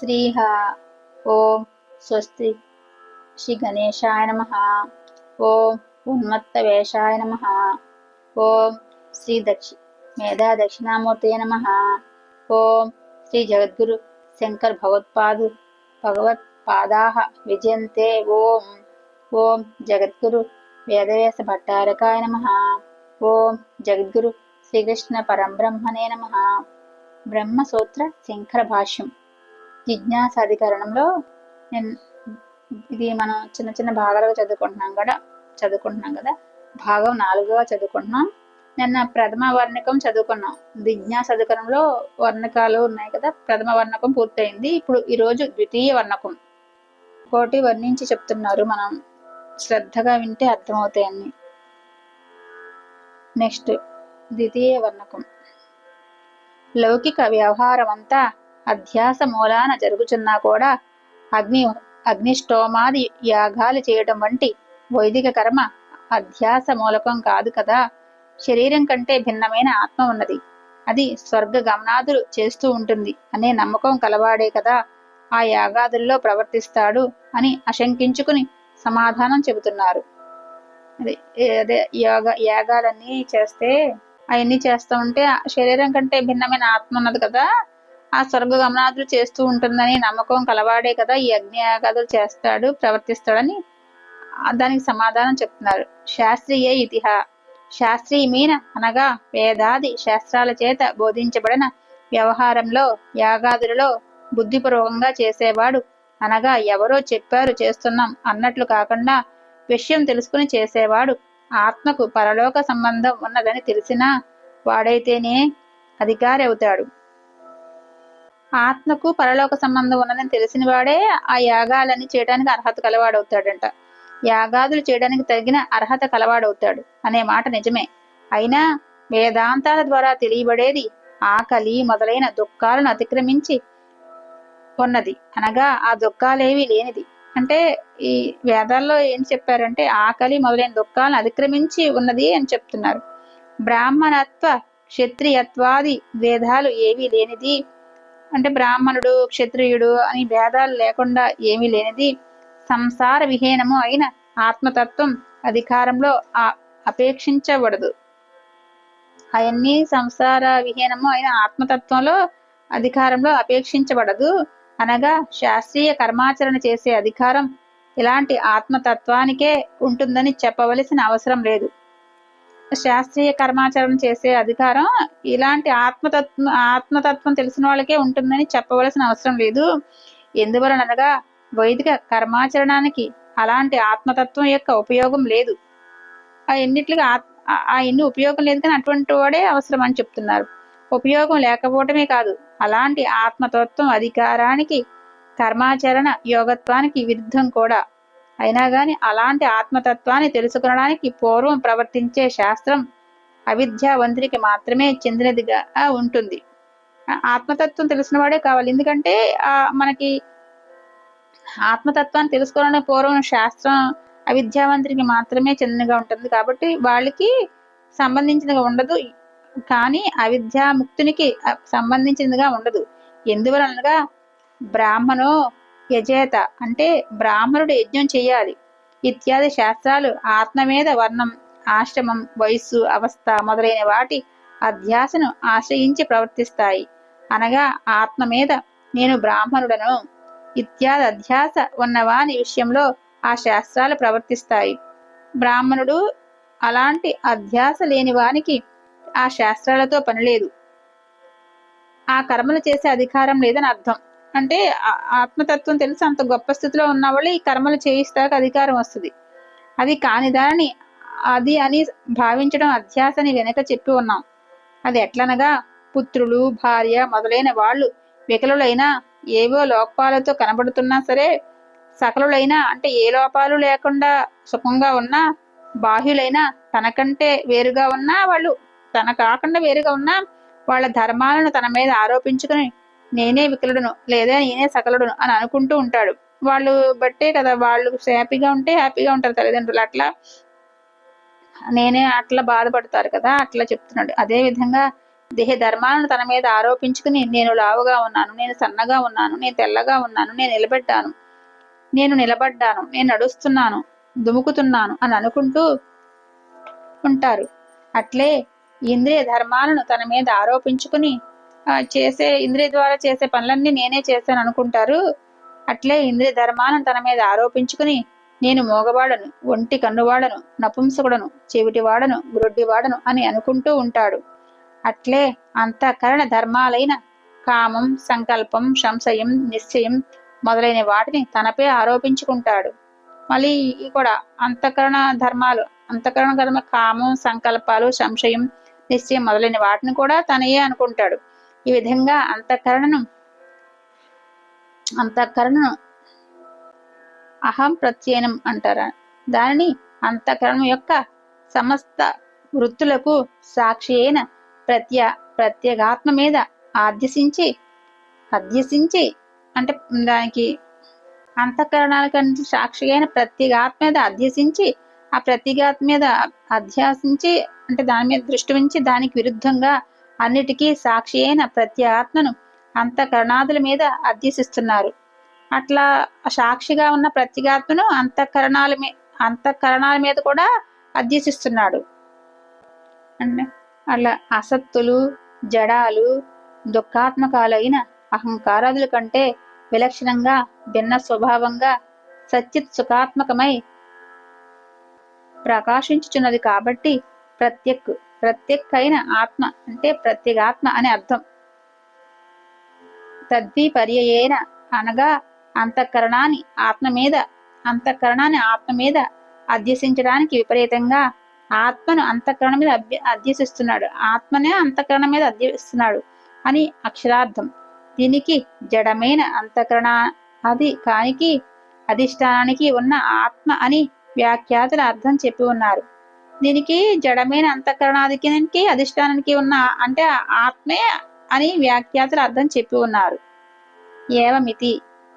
శ్రీహ. ఓం స్వస్తి. శ్రీ గణేశాయ నమ. ఓం ఉన్మత్త వేషాయ నమ. ఓం శ్రీ దక్షి మేధా దక్షిణామూర్తయ నమ. ఓం శ్రీ జగద్గురు శంకర్ భగవత్పాదు భగవత్ భగవత్పాదాహ విజయంతే. ఓం ఓం జగద్గురు వేదవ్యాస భట్టారకాయ నమ. ఓం జగద్గురు శ్రీకృష్ణ పరంబ్రహ్మణే నమ. బ్రహ్మసూత్ర శంకర భాష్యం. జిజ్ఞాసాధికరణంలో నేను ఇది మనం చిన్న చిన్న భాగాలుగా చదువుకుంటున్నాం కదా చదువుకుంటున్నాం కదా. భాగం నాలుగుగా చదువుకుంటున్నాం. నిన్న ప్రథమ వర్ణకం చదువుకున్నాం. జిజ్ఞాసాధికరణంలో వర్ణకాలు ఉన్నాయి కదా ప్రథమ వర్ణకం పూర్తయింది. ఇప్పుడు ఈరోజు ద్వితీయ వర్ణకం. కోటి వర్ణించి చెప్తున్నారు మనం. శ్రద్ధగా వింటే అర్థమవుతాయని నెక్స్ట్ ద్వితీయ వర్ణకం. లౌకిక వ్యవహారం అంతా అధ్యాస మూలాన జరుగుచున్నా కూడా అగ్ని అగ్నిష్టోమాది యాగాలు చేయటం వంటి వైదిక కర్మ అధ్యాస మూలకం కాదు కదా. శరీరం కంటే భిన్నమైన ఆత్మ ఉన్నది. అది స్వర్గ గమనాదులు చేస్తూ ఉంటుంది అనే నమ్మకం కలవాడే కదా. ఆ యాగాదుల్లో ప్రవర్తిస్తాడు అని అశంకించుకుని సమాధానం చెబుతున్నారు. అదే అదే యోగ యాగాలన్నీ చేస్తే అవన్నీ చేస్తూ ఉంటే శరీరం కంటే భిన్నమైన ఆత్మ ఉన్నది కదా. ఆ స్వర్గ గమనాదులు చేస్తూ ఉంటుందని నమ్మకం కలవాడే కదా ఈ అగ్నియాగాదులు చేస్తాడు ప్రవర్తిస్తాడని దానికి సమాధానం చెప్తున్నారు. శాస్త్రీయ ఇతిహ. శాస్త్రీయమైన అనగా వేదాది శాస్త్రాల చేత బోధించబడిన వ్యవహారంలో యాగాదులలో బుద్ధిపూర్వకంగా చేసేవాడు అనగా ఎవరో చెప్పారు చేస్తున్నాం అన్నట్లు కాకుండా విషయం తెలుసుకుని చేసేవాడు ఆత్మకు పరలోక సంబంధం ఉన్నదని తెలిసినా వాడైతేనే అధికారి అవుతాడు ఆత్మకు పరలోక సంబంధం ఉన్నదని తెలిసిన వాడే ఆ యాగాలని చేయడానికి అర్హత కలవాడవుతాడంట. యాగాదులు చేయడానికి తగిన అర్హత కలవాడవుతాడు అనే మాట నిజమే. అయినా వేదాంతాల ద్వారా తెలియబడేది ఆకలి మొదలైన దుఃఖాలను అతిక్రమించి ఉన్నది అనగా ఆ దుఃఖాలేవి లేనిది. అంటే ఈ వేదాల్లో ఏం చెప్పారంటే ఆకలి మొదలైన దుఃఖాలను అతిక్రమించి ఉన్నది అని చెప్తున్నారు. బ్రాహ్మణత్వ క్షత్రియత్వాది భేదాలు ఏవి లేనిది అంటే బ్రాహ్మణుడు క్షత్రియుడు అని భేదాలు లేకుండా ఏమీ లేనిది సంసార విహీనము అయిన ఆత్మతత్వం అధికారంలో ఆ- అపేక్షించబడదు. అవన్నీ సంసార విహీనము అయిన ఆత్మతత్వంలో అధికారంలో అపేక్షించబడదు. అనగా శాస్త్రీయ కర్మాచరణ చేసే అధికారం ఇలాంటి ఆత్మతత్వానికే ఉంటుందని చెప్పవలసిన అవసరం లేదు. శాస్త్రీయ కర్మాచరణ చేసే అధికారం ఇలాంటి ఆత్మతత్వం ఆత్మతత్వం తెలిసిన వాళ్ళకే ఉంటుందని చెప్పవలసిన అవసరం లేదు. ఎందువలనగా వైదిక కర్మాచరణానికి అలాంటి ఆత్మతత్వం యొక్క ఉపయోగం లేదు. ఆ ఎన్నిట్లుగా ఆత్- ఆ ఎన్ని ఉపయోగం లేదు కానీ అటువంటి వాడే అవసరం అని చెప్తున్నారు. ఉపయోగం లేకపోవటమే కాదు అలాంటి ఆత్మతత్వం అధికారానికి కర్మాచరణ యోగత్వానికి విరుద్ధం కూడా. అయినా గాని అలాంటి ఆత్మతత్వాన్ని తెలుసుకునడానికి పూర్వం ప్రవర్తించే శాస్త్రం అవిద్యావంతునికి మాత్రమే చెందినదిగా ఉంటుంది. ఆత్మతత్వం తెలిసిన వాడే కావాలి. ఎందుకంటే ఆ మనకి ఆత్మతత్వాన్ని తెలుసుకోవాలనే పూర్వం శాస్త్రం అవిద్యావంతునికి మాత్రమే చెందినగా ఉంటుంది. కాబట్టి వాళ్ళకి సంబంధించినగా ఉండదు. కానీ అవిద్యాముక్తునికి సంబంధించినదిగా ఉండదు. ఎందువలనగా బ్రాహ్మణో యజేత అంటే బ్రాహ్మణుడు యజ్ఞం చేయాలి. ఇత్యాది శాస్త్రాలు ఆత్మ మీద వర్ణం ఆశ్రమం వయస్సు అవస్థ మొదలైన వాటి అధ్యాసను ఆశ్రయించి ప్రవర్తిస్తాయి. అనగా ఆత్మ మీద నేను బ్రాహ్మణుడను. ఇత్యాది అధ్యాస ఉన్నవాని విషయంలో ఆ శాస్త్రాలు ప్రవర్తిస్తాయి. బ్రాహ్మణుడు అలాంటి అధ్యాస లేని వానికి ఆ శాస్త్రాలతో పని లేదు. ఆ కర్మలు చేసే అధికారం లేదని అర్థం. అంటే ఆత్మతత్వం తెలిసి అంత గొప్ప స్థితిలో ఉన్న వాళ్ళు ఈ కర్మలు చేయిస్తాక అధికారం వస్తుంది. అది కాని దానిని అది అని భావించడం అధ్యాసని వెనక చెప్పి ఉన్నాం. అది ఎట్లనగా పుత్రులు భార్య మొదలైన వాళ్ళు వికలులైనా ఏవో లోపాలతో కనబడుతున్నా సరే సకలులైనా అంటే ఏ లోపాలు లేకుండా సుఖంగా ఉన్నా బాహ్యులైనా తనకంటే వేరుగా ఉన్నా వాళ్ళు తన కాకుండా వేరుగా ఉన్నా వాళ్ళ ధర్మాలను తన మీద ఆరోపించుకుని నేనే వికలుడును లేదా నేనే సకలుడును అని అనుకుంటూ ఉంటాడు. వాళ్ళు బట్టే కదా వాళ్ళు హ్యాపీగా ఉంటే హ్యాపీగా ఉంటారు తల్లిదండ్రులు. అట్లా నేనే అట్లా బాధపడతారు కదా అట్లా చెప్తున్నాడు. అదే విధంగా దేహ ధర్మాలను తన మీద ఆరోపించుకుని నేను లావుగా ఉన్నాను నేను సన్నగా ఉన్నాను నేను తెల్లగా ఉన్నాను నేను నిలబడ్డాను నేను నిలబడ్డాను నేను నడుస్తున్నాను దుముకుతున్నాను అని అనుకుంటూ ఉంటారు. అట్లే ఇంద్రియ ధర్మాలను తన మీద ఆరోపించుకుని చేసే ఇంద్రియ ద్వారా చేసే పనులన్నీ నేనే చేశాను అనుకుంటారు. అట్లే ఇంద్రియ ధర్మాలను తన మీద ఆరోపించుకుని నేను మోగవాడను ఒంటి కన్నువాడను నపుంసకుడను చెవిటివాడను గ్రొడ్డివాడను అని అనుకుంటూ ఉంటాడు. అట్లే అంతఃకరణ ధర్మాలైన కామం సంకల్పం సంశయం నిశ్చయం మొదలైన వాటిని తనపై ఆరోపించుకుంటాడు. మళ్ళీ ఇవి కూడా అంతఃకరణ ధర్మాలు అంతఃకరణ ధర్మ కామం సంకల్పాలు సంశయం నిశ్చయం మొదలైన వాటిని కూడా తనయే అనుకుంటాడు. ఈ విధంగా అంతఃకరణను అంతఃకరణను అహం ప్రత్యయనం అంటారు? దానిని అంతఃకరణం యొక్క సమస్త వృత్తులకు సాక్షి అయిన ప్రత్య ప్రత్యేగాత్మ మీద ఆధ్యసించి అధ్యసించి అంటే దానికి అంతఃకరణాలకంటే సాక్షి అయిన ప్రత్యేగాత్మ మీద అధ్యసించి ఆ ప్రత్యేగాత్మ మీద అధ్యాసించి అంటే దాని మీద దృష్టి ఉంచి దానికి విరుద్ధంగా అన్నిటికీ సాక్షి అయిన ప్రత్యేగాత్మను అంతఃకరణాదుల మీద అధ్యసిస్తున్నారు. అట్లా సాక్షిగా ఉన్న ప్రత్యేగాత్మను అంతఃకరణాల మీ అంతఃకరణాల మీద కూడా అధ్యసిస్తున్నాడు. అట్లా అసత్తులు జడాలు దుఃఖాత్మకాలైన అహంకారాదుల కంటే విలక్షణంగా భిన్న స్వభావంగా సత్యత్ సుఖాత్మకమై ప్రకాశించుచున్నది కాబట్టి ప్రత్యక్ ప్రత్యేకైన ఆత్మ అంటే ప్రత్యేగాత్మ అని అర్థం. తద్విపర్యయేన అనగా అంతఃకరణాన్ని ఆత్మ మీద అంతఃకరణాన్ని ఆత్మ మీద అధ్యసించడానికి విపరీతంగా ఆత్మను అంతఃకరణ మీద అభ్య అధ్యసిస్తున్నాడు. ఆత్మనే అంతఃకరణ మీద అధ్యసిస్తున్నాడు అని అక్షరార్థం. దీనికి జడమైన అంతఃకరణ అది కానికి అధిష్టానానికి ఉన్న ఆత్మ అని వ్యాఖ్యాతలు అర్థం చెప్పి ఉన్నారు. దీనికి జడమైన అంతఃకరణాధికి అధిష్టానానికి ఉన్న అంటే ఆత్మే అని వ్యాఖ్యాతలు అర్థం చెప్పి ఉన్నారు. ఏవమితి?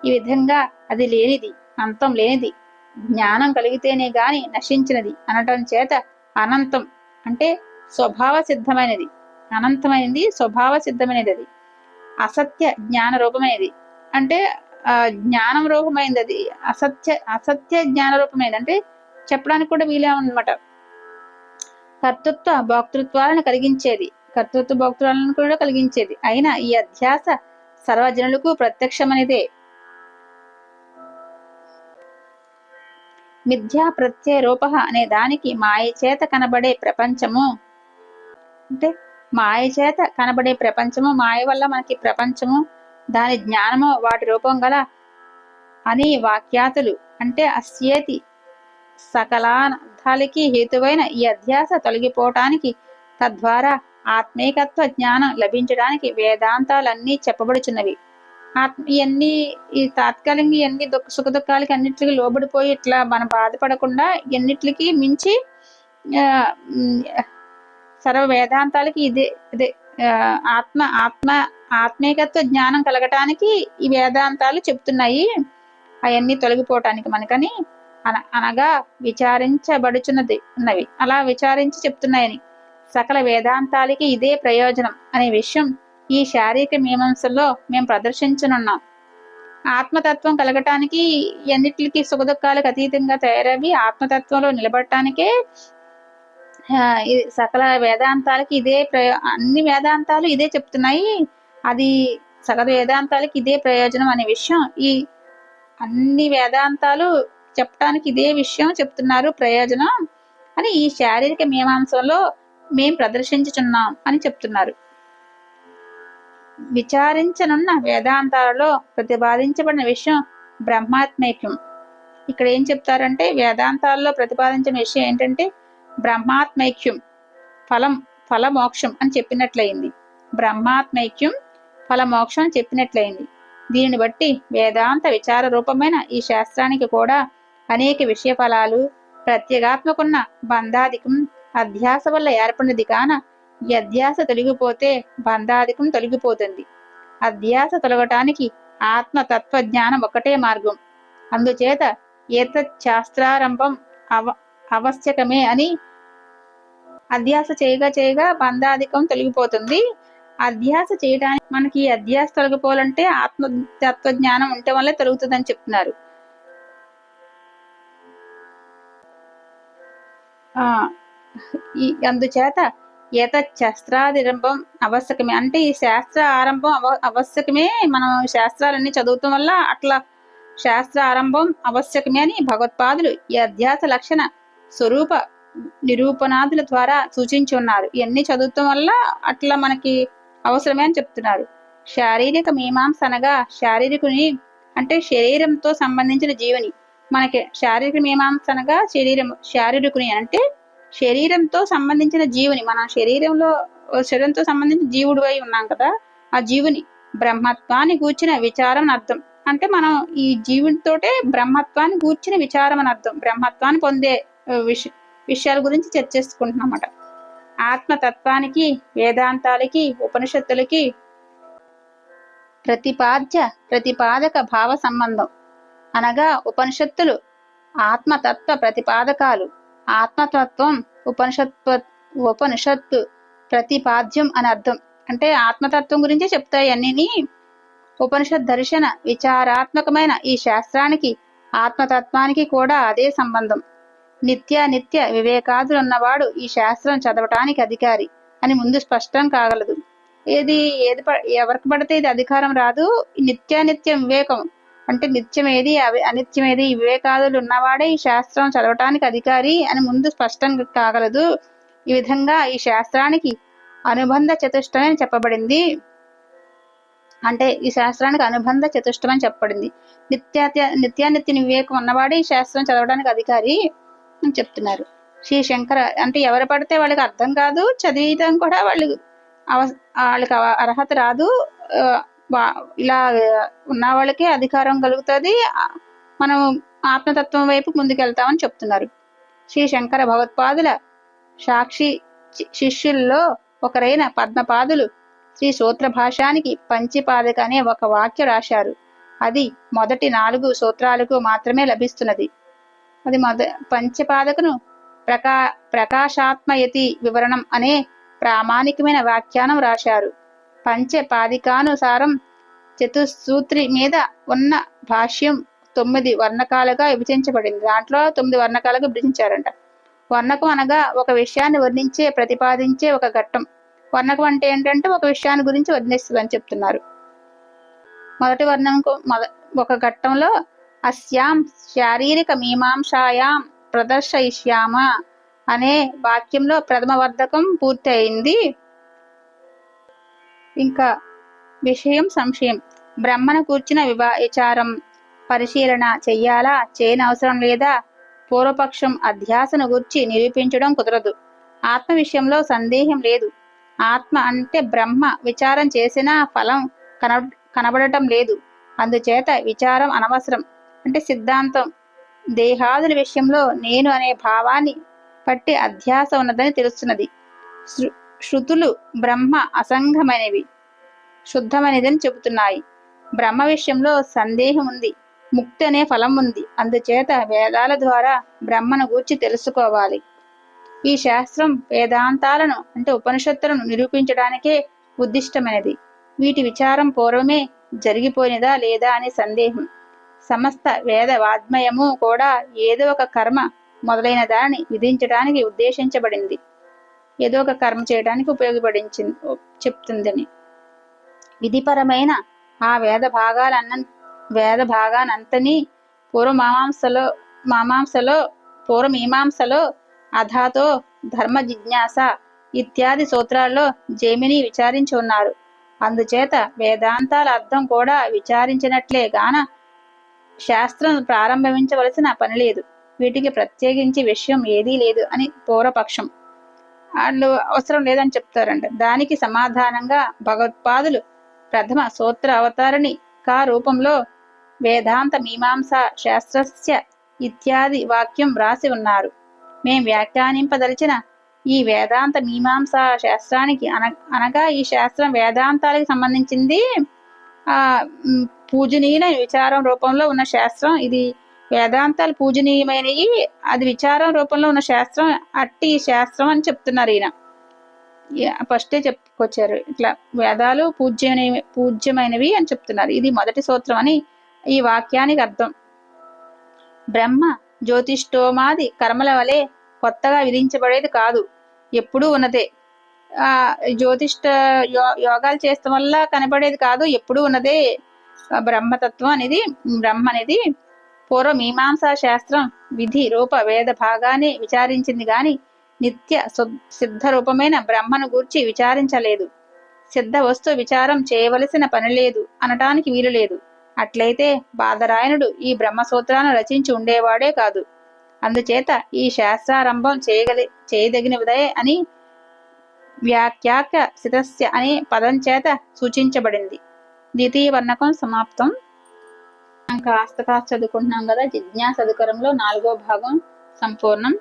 ఈ విధంగా అది లేనిది అంతం లేనిది జ్ఞానం కలిగితేనే గాని నశించినది అనటం చేత అనంతం అంటే స్వభావ సిద్ధమైనది. అనంతమైనది స్వభావ సిద్ధమైనది అది. అసత్య జ్ఞాన రూపమైనది. అంటే జ్ఞానం రూపమైనది అది. అసత్య అసత్య జ్ఞాన రూపమైనది అంటే చెప్పడానికి కూడా వీలే అనమాట కర్తృత్వ భోక్తృత్వాలను కలిగించేది. కర్తృత్వ భోక్తృత్వాలను కూడా కలిగించేది. అయినా ఈ అధ్యాస సర్వజనులకు ప్రత్యక్షమనిదే. మిథ్యా ప్రత్యయ రూప అనే దానికి మాయ చేత కనబడే ప్రపంచము. అంటే మాయ చేత కనబడే ప్రపంచము మాయ వల్ల మనకి ప్రపంచము దాని జ్ఞానము వాటి రూపం గల అని వాక్యాతులు. అంటే అస్యేతి సకలానర్థాలకి హేతువైన ఈ అధ్యాస తొలగిపోవటానికి తద్వారా ఆత్మీకత్వ జ్ఞానం లభించడానికి వేదాంతాలన్నీ చెప్పబడుచున్నవి. ఆత్మ ఇవన్నీ ఈ తాత్కాలికంగా ఇవన్నీ దుఃఖ సుఖ దుఃఖాలకి అన్నిటికీ లోబడిపోయి ఇట్లా మనం బాధపడకుండా ఎన్నిటికి మించి సర్వ వేదాంతాలకి ఇదే ఇదే ఆత్మ ఆత్మ ఆత్మీకత్వ జ్ఞానం కలగటానికి ఈ వేదాంతాలు చెప్తున్నాయి. అవన్నీ తొలగిపోవటానికి మనకని అన అనగా విచారించబడుచున్నది ఉన్నవి. అలా విచారించి చెప్తున్నాయని. సకల వేదాంతాలకి ఇదే ప్రయోజనం అనే విషయం ఈ శారీరక మీమాంసల్లో మేము ప్రదర్శించనున్నాం. ఆత్మతత్వం కలగటానికి ఎన్నిటికి సుఖదుఖాలకు అతీతంగా తయారవి ఆత్మతత్వంలో నిలబడటానికే సకల వేదాంతాలకి ఇదే ప్రయో అన్ని వేదాంతాలు ఇదే చెప్తున్నాయి. అది సకల వేదాంతాలకి ఇదే ప్రయోజనం అనే విషయం ఈ అన్ని వేదాంతాలు చెప్పడానికి ఇదే విషయం చెప్తున్నారు ప్రయోజనం అని ఈ శారీరక మీమాంసంలో మేం ప్రదర్శించుచున్నాం అని చెప్తున్నారు. విచారించనున్న వేదాంతాలలో ప్రతిపాదించబడిన విషయం బ్రహ్మాత్మైక్యం. ఇక్కడ ఏం చెప్తారంటే వేదాంతాల్లో ప్రతిపాదించిన విషయం ఏంటంటే బ్రహ్మాత్మైక్యం ఫలం ఫలమోక్షం అని చెప్పినట్లయింది. బ్రహ్మాత్మైక్యం ఫలమోక్షం అని చెప్పినట్లయింది. దీనిని బట్టి వేదాంత విచార రూపమైన ఈ శాస్త్రానికి కూడా అనేక విషయ ఫలాలు ప్రత్యేగాత్మకున్న బంధాధికం అధ్యాస వల్ల ఏర్పడినది కాన ఈ అధ్యాస తొలగిపోతే బంధాధికం తొలగిపోతుంది. అధ్యాస తొలగటానికి ఆత్మ తత్వ జ్ఞానం ఒకటే మార్గం. అందుచేత ఏతత్ శాస్త్రారంభం అవ ఆవశ్యకమే అని అధ్యాస చేయగా చేయగా బంధాధికం తొలగిపోతుంది. అధ్యాస చేయడానికి మనకి అధ్యాస తొలగిపోవాలంటే ఆత్మ తత్వజ్ఞానం ఉంటే వల్లే తొలుగుతుందని చెప్తున్నారు. అందుచేత ఏత శస్త్రాదిరంభం ఆవశ్యకమే. అంటే ఈ శాస్త్ర ఆరంభం అవ ఆవశ్యకమే. మనం శాస్త్రాలన్నీ చదువుతాం వల్ల అట్లా శాస్త్ర ఆరంభం ఆవశ్యకమే అని భగవత్పాదులు ఈ అధ్యాస లక్షణ స్వరూప నిరూపణాదుల ద్వారా సూచించి ఉన్నారు. ఇవన్నీ చదువుతాం వల్ల అట్లా మనకి అవసరమే అని చెప్తున్నారు. శారీరక మీమాంస అనగా శారీరకుని అంటే శరీరంతో సంబంధించిన జీవుని. మనకి శారీరక మీమాంస అనగా శరీరం శారీరకుని అంటే శరీరంతో సంబంధించిన జీవుని మన శరీరంలో శరీరంతో సంబంధించిన జీవుడు అయి ఉన్నాం కదా ఆ జీవుని బ్రహ్మత్వాన్ని కూర్చిన విచారం అర్థం. అంటే మనం ఈ జీవునితోటే బ్రహ్మత్వాన్ని కూర్చిన విచారం అని అర్థం. బ్రహ్మత్వాన్ని పొందే విష విషయాల గురించి చర్చిస్తుంటున్నాం అన్నమాట. ఆత్మతత్వానికి వేదాంతాలకి ఉపనిషత్తులకి ప్రతిపాద్య ప్రతిపాదక భావ సంబంధం. అనగా ఉపనిషత్తులు ఆత్మతత్వ ప్రతిపాదకాలు ఆత్మతత్వం ఉపనిషత్వ ఉపనిషత్తు ప్రతిపాద్యం అని అర్థం. అంటే ఆత్మతత్వం గురించి చెప్తాయి అన్నిని. ఉపనిషత్ దర్శన విచారాత్మకమైన ఈ శాస్త్రానికి ఆత్మతత్వానికి కూడా అదే సంబంధం. నిత్య నిత్య వివేకాదులున్నవాడు ఈ శాస్త్రం చదవటానికి అధికారి అని ముందు స్పష్టం కాగలదు. ఏది ఏది ఎవరికి పడితే ఇది అధికారం రాదు. నిత్యానిత్యం వివేకం అంటే నిత్యం ఏది అవి- అనిత్యం ఏది వివేకాదులు ఉన్నవాడే ఈ శాస్త్రం చదవటానికి అధికారి అని ముందు స్పష్టం కాగలదు. ఈ విధంగా ఈ శాస్త్రానికి అనుబంధ చతుష్టం అని చెప్పబడింది. అంటే ఈ శాస్త్రానికి అనుబంధ చతుష్టం అని చెప్పబడింది. నిత్యాత్య నిత్యానిత్య వివేకం ఉన్నవాడే ఈ శాస్త్రం చదవడానికి అధికారి అని చెప్తున్నారు. శ్రీ శంకర అంటే ఎవరు పడితే వాళ్ళకి అర్థం కాదు చదివితం కూడా వాళ్ళు అవ వాళ్ళకి అర్హత రాదు. ఇలా ఉన్న వాళ్ళకే అధికారం కలుగుతుంది. మనం ఆత్మతత్వం వైపు ముందుకెళ్తామని చెప్తున్నారు. శ్రీ శంకర భగవత్పాదుల సాక్షి శి- శిష్యుల్లో ఒకరైన పద్మపాదులు శ్రీ సూత్ర భాషానికి పంచిపాదక అనే ఒక వాక్య రాశారు. అది మొదటి నాలుగు సూత్రాలకు మాత్రమే లభిస్తున్నది. అది మొద పంచపాదకును ప్రకా ప్రకాశాత్మయతి వివరణం అనే ప్రామాణికమైన వ్యాఖ్యానం రాశారు. పంచపాదికానుసారం చతుసూత్రి మీద ఉన్న భాష్యం తొమ్మిది వర్ణకాలుగా విభజించబడింది. దాంట్లో తొమ్మిది వర్ణకాలుగా విభజించారంట. వర్ణకం అనగా ఒక విషయాన్ని వర్ణించే ప్రతిపాదించే ఒక ఘట్టం. వర్ణకం అంటే ఏంటంటే ఒక విషయాన్ని గురించి వర్ణిస్తుంది అని చెప్తున్నారు. మొదటి వర్ణంకు మొద ఒక ఘట్టంలో అస్యాం శారీరక మీమాంసాయాం ప్రదర్శయిష్యామ అనే వాక్యంలో ప్రథమ వర్ధకం పూర్తి అయింది ఇంకా విషయం సంశయం. బ్రహ్మను కూర్చిన వివా విచారం పరిశీలన చెయ్యాలా? చేయనవసరం లేదా? పూర్వపక్షం అధ్యాసను గూర్చి నిరూపించడం కుదరదు. ఆత్మ విషయంలో సందేహం లేదు. ఆత్మ అంటే బ్రహ్మ. విచారం చేసినా ఫలం కన కనబడటం లేదు. అందుచేత విచారం అనవసరం. అంటే సిద్ధాంతం. దేహాదుల విషయంలో నేను అనే భావాన్ని పట్టి అధ్యాస ఉన్నదని తెలుస్తున్నది. శృతులు బ్రహ్మ అసంగమైనవి శుద్ధమైనదని చెబుతున్నాయి. బ్రహ్మ విషయంలో సందేహం ఉంది ముక్తి అనే ఫలం ఉంది. అందుచేత వేదాల ద్వారా బ్రహ్మను గూర్చి తెలుసుకోవాలి. ఈ శాస్త్రం వేదాంతాలను అంటే ఉపనిషత్తులను నిరూపించడానికే ఉద్దిష్టమైనది. వీటి విచారం పూర్వమే జరిగిపోయినదా లేదా అనే సందేహం. సమస్త వేద వాజ్మయము కూడా ఏదో ఒక కర్మ మొదలైన దానిని విధించడానికి ఉద్దేశించబడింది. ఏదో ఒక కర్మ చేయడానికి ఉపయోగపడించింది చెప్తుందని. విధిపరమైన ఆ వేద భాగాలన్న వేద భాగానంతని పూర్వమాంసలో మామాంసలో పూర్వమీమాంసలో అధాతో ధర్మ జిజ్ఞాస ఇత్యాది సూత్రాల్లో జైమిని విచారించి ఉన్నారు. అందుచేత వేదాంతాల అర్థం కూడా విచారించినట్లే గాన శాస్త్రం ప్రారంభించవలసిన పని లేదు. వీటికి ప్రత్యేకించి విషయం ఏదీ లేదు అని పూర్వపక్షం వాళ్ళు అవసరం లేదని చెప్తారంట. దానికి సమాధానంగా భగవత్పాదులు ప్రథమ సూత్ర అవతారిణి కా రూపంలో వేదాంత మీమాంస శాస్త్రస్య ఇత్యాది వాక్యం వ్రాసి ఉన్నారు. మేం వ్యాఖ్యానింపదలిచిన ఈ వేదాంత మీమాంస శాస్త్రానికి అన అనగా ఈ శాస్త్రం వేదాంతాలకు సంబంధించింది ఆ పూజనీయుల విచారం రూపంలో ఉన్న శాస్త్రం ఇది వేదాంతాలు పూజనీయమైనవి అది విచారం రూపంలో ఉన్న శాస్త్రం అట్టి శాస్త్రం అని చెప్తున్నారు ఈయన. ఫస్టే చెప్పుకొచ్చారు. ఇట్లా వేదాలు పూజ్యమైన పూజ్యమైనవి అని చెప్తున్నారు. ఇది మొదటి సూత్రం అని ఈ వాక్యానికి అర్థం. బ్రహ్మ జ్యోతిష్టోమాది కర్మల వలె కొత్తగా విధించబడేది కాదు. ఎప్పుడూ ఉన్నదే. ఆ జ్యోతిష్ట యో- యోగాలు చేస్తాం వల్ల కనబడేది కాదు. ఎప్పుడూ ఉన్నదే. బ్రహ్మతత్వం అనేది బ్రహ్మ అనేది పూర్వమీమాంసా శాస్త్రం విధి రూప వేద భాగాన్ని విచారించింది గాని నిత్య సిద్ధ రూపమైన బ్రహ్మను గూర్చి విచారించలేదు. సిద్ధ వస్తు విచారం చేయవలసిన పని లేదు అనటానికి వీలు లేదు. అట్లయితే బాధరాయణుడు ఈ బ్రహ్మసూత్రాన్ని రచించి ఉండేవాడే కాదు. అందుచేత ఈ శాస్త్రారంభం చేయగలి చేయదగినదే అని వ్యాఖ్యాక సితస్య అనే పదం చేత సూచించబడింది. ద్వితీయ వర్ణకం సమాప్తం. మనం కాస్త కాస్త చదువుకుంటున్నాం కదా జిజ్ఞాస అధికారంలో నాలుగో భాగం సంపూర్ణం.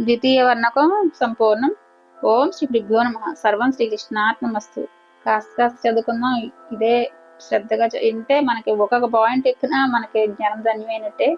ద్వితీయ వర్ణకం సంపూర్ణం. ఓం శ్రీ గురుభ్యో నమ. సర్వం శ్రీకృష్ణాత్మస్తు కాస్త కాస్త చదువుకుందాం. ఇదే శ్రద్ధగా ఉంటే వింటే మనకి ఒక్కొక్క పాయింట్ ఎక్కినా మనకి జ్ఞానం ధన్యమైనట్టే.